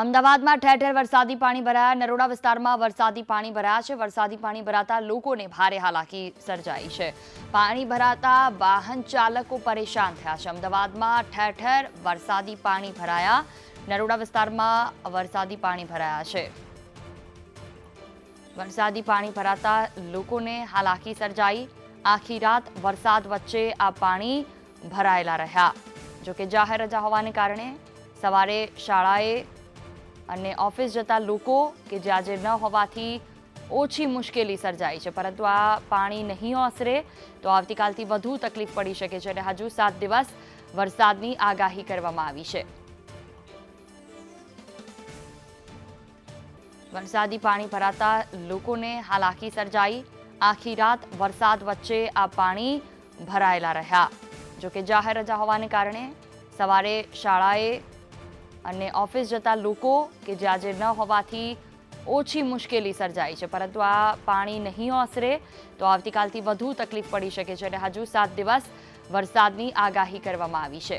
અમદાવાદમાં ઠેર ઠેર વરસાદી પાણી ભરાયા. નરોડા વિસ્તારમાં વરસાદી પાણી ભરાયા છે. વરસાદી પાણી ભરાતા લોકોને ભારે હાલાકી સર્જાઈ છે. પાણી ભરાતા વાહન ચાલકો પરેશાન થયા છે. અમદાવાદમાં ઠેર ઠેર વરસાદી પાણી ભરાયા. નરોડા વિસ્તારમાં વરસાદી પાણી ભરાયા છે. વરસાદી પાણી ભરાતા લોકોને હાલાકી સર્જાઈ. આખી રાત વરસાદ વચ્ચે આ પાણી ભરાયેલા રહ્યા. જોકે જાહેર રજા હોવાને કારણે સવારે શાળાએ અને ઓફિસ જતા લોકો કે જે આજે ન હોવાથી ઓછી મુશ્કેલી સર્જાઈ છે. પરંતુ આ પાણી નહીં ઓસરે તો આવતીકાલથી વધુ તકલીફ પડી શકે છે અને હજુ સાત દિવસ વરસાદની આગાહી કરવામાં આવી છે. વરસાદી પાણી ભરાતા લોકોને હાલાકી સર્જાઈ. આખી રાત વરસાદ વચ્ચે આ પાણી ભરાયેલા રહ્યા. જોકે જાહેર રજા હોવાને કારણે સવારે શાળાએ અને ઓફિસ જતા લોકો કે જે આજે ન હોવાથી ઓછી મુશ્કેલી સર્જાઈ છે. પરંતુ આ પાણી નહીં ઓસરે તો આવતીકાલથી વધુ તકલીફ પડી શકે છે અને હજુ સાત દિવસ વરસાદની આગાહી કરવામાં આવી છે.